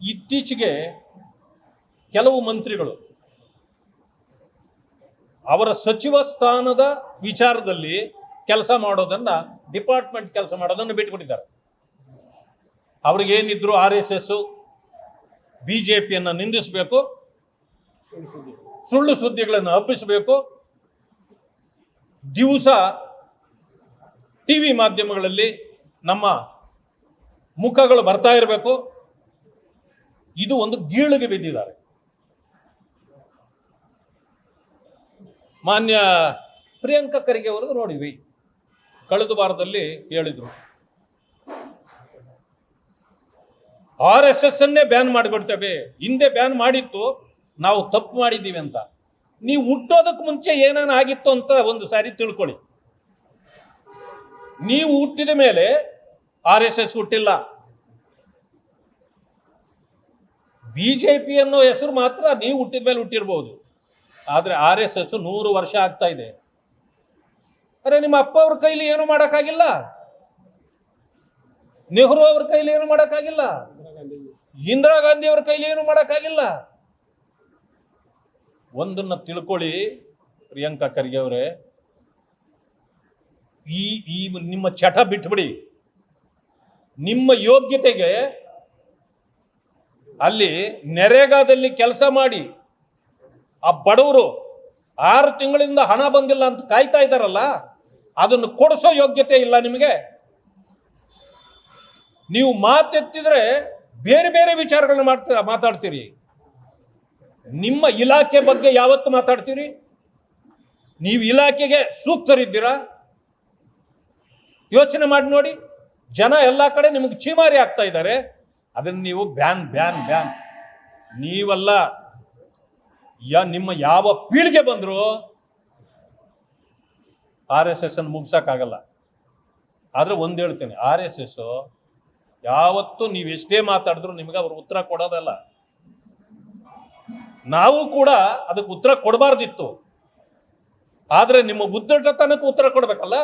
ಇತ್ತೀಚೆಗೆ ಕೆಲವು ಮಂತ್ರಿಗಳು ಅವರ ಸಚಿವ ಸ್ಥಾನದ ವಿಚಾರದಲ್ಲಿ ಕೆಲಸ ಮಾಡೋದನ್ನ, ಡಿಪಾರ್ಟ್ಮೆಂಟ್ ಕೆಲಸ ಮಾಡೋದನ್ನು ಬಿಟ್ಟುಕೊಟ್ಟಿದ್ದಾರೆ. ಅವ್ರಿಗೇನಿದ್ರು ಆರ್ ಎಸ್ ಎಸ್, ಬಿಜೆಪಿಯನ್ನು ನಿಂದಿಸಬೇಕು, ಸುಳ್ಳು ಸುದ್ದಿಗಳನ್ನು ಹಬ್ಬಿಸಬೇಕು. ದಿವಸ ಟಿವಿ ಮಾಧ್ಯಮಗಳಲ್ಲಿ ನಮ್ಮ ಮುಖಗಳು ಬರ್ತಾ ಇರಬೇಕು. ಇದು ಒಂದು ಗೀಳಿಗೆ ಬಿದ್ದಿದ್ದಾರೆ. ಮಾನ್ಯ ಪ್ರಿಯಾಂಕ ಖರ್ಗೆ ಅವರು ನೋಡಿದ್ವಿ. ಕಳೆದ ವಾರದಲ್ಲಿ ಹೇಳಿದ್ರು. ಆರ್ ಎಸ್ ಎಸ್ ಅನ್ನೇ ಬ್ಯಾನ್ ಮಾಡಿಬಿಡ್ತೇವೆ. ಹಿಂದೆ ಬ್ಯಾನ್ ಮಾಡಿತ್ತು, ನಾವು ತಪ್ಪು ಮಾಡಿದ್ದೀವಿ ಅಂತ. ನೀವು ಹುಟ್ಟೋದಕ್ಕೆ ಮುಂಚೆ ಏನೇನು ಆಗಿತ್ತು ಅಂತ ಒಂದು ಸಾರಿ ತಿಳ್ಕೊಳ್ಳಿ. ನೀವು ಹುಟ್ಟಿದ ಮೇಲೆ ಆರ್ ಎಸ್ ಎಸ್ ಹುಟ್ಟಿಲ್ಲ. ಬಿಜೆಪಿ ಅನ್ನೋ ಹೆಸರು ಮಾತ್ರ ನೀವು ಹುಟ್ಟಿದ ಮೇಲೆ ಹುಟ್ಟಿರ್ಬೋದು. ಆದರೆ ಆರ್ ಎಸ್ ಎಸ್ ನೂರು ವರ್ಷ ಆಗ್ತಾ ಇದೆ. ಅರೆ, ನಿಮ್ಮ ಅಪ್ಪ ಅವ್ರ ಕೈಲಿ ಏನು ಮಾಡೋಕ್ಕಾಗಿಲ್ಲ. ನೆಹರು ಅವ್ರ ಕೈಲಿ ಏನು ಮಾಡೋಕ್ಕಾಗಿಲ್ಲ. ಇಂದಿರಾ ಗಾಂಧಿ ಅವ್ರ ಕೈಲಿ ಏನು ಮಾಡೋಕ್ಕಾಗಿಲ್ಲ. ಒಂದನ್ನ ತಿಳ್ಕೊಳ್ಳಿ, ಪ್ರಿಯಾಂಕಾ ಖರ್ಗೆ ಅವರೇ. ಈ ನಿಮ್ಮ ಚಟ ಬಿಟ್ಬಿಡಿ. ನಿಮ್ಮ ಯೋಗ್ಯತೆಗೆ ಅಲ್ಲಿ ನೆರೆಗಾದಲ್ಲಿ ಕೆಲಸ ಮಾಡಿ ಆ ಬಡವರು ಆರು ತಿಂಗಳಿಂದ ಹಣ ಬಂದಿಲ್ಲ ಅಂತ ಕಾಯ್ತಾ ಇದ್ದಾರಲ್ಲ, ಅದನ್ನು ಕೊಡಿಸೋ ಯೋಗ್ಯತೆ ಇಲ್ಲ ನಿಮಗೆ. ನೀವು ಮಾತೆತ್ತಿದ್ರೆ ಬೇರೆ ಬೇರೆ ವಿಚಾರಗಳನ್ನ ಮಾಡ್ತೀರ ಮಾತಾಡ್ತೀರಿ. ನಿಮ್ಮ ಇಲಾಖೆ ಬಗ್ಗೆ ಯಾವತ್ತು ಮಾತಾಡ್ತೀರಿ? ನೀವು ಇಲಾಖೆಗೆ ಸೂಕ್ತರಿದ್ದೀರಾ? ಯೋಚನೆ ಮಾಡಿ ನೋಡಿ. ಜನ ಎಲ್ಲ ಕಡೆ ನಿಮಗೆ ಚೀಮಾರಿ ಆಗ್ತಾ ಇದ್ದಾರೆ. ಅದನ್ನ ನೀವು ಬ್ಯಾನ್ ಬ್ಯಾನ್ ಬ್ಯಾನ್. ನೀವಲ್ಲ, ಯಾ, ನಿಮ್ಮ ಯಾವ ಪೀಳಿಗೆ ಬಂದ್ರು ಆರ್ ಎಸ್ ಎಸ್ ಅನ್ನು ಮುಗ್ಸೋಕ್ಕಾಗಲ್ಲ ಆದ್ರೆ ಒಂದು ಹೇಳ್ತೀನಿ, ಆರ್ ಎಸ್ ಎಸ್ ಯಾವತ್ತೂ ನೀವು ಎಷ್ಟೇ ಮಾತಾಡಿದ್ರು ನಿಮಗೆ ಅವ್ರು ಉತ್ತರ ಕೊಡೋದಲ್ಲ. ನಾವು ಕೂಡ ಅದಕ್ಕೆ ಉತ್ತರ ಕೊಡಬಾರ್ದಿತ್ತು. ಆದ್ರೆ ನಿಮ್ಮ ಉದ್ದಟತನಕ್ಕೆ ಉತ್ತರ ಕೊಡ್ಬೇಕಲ್ಲ?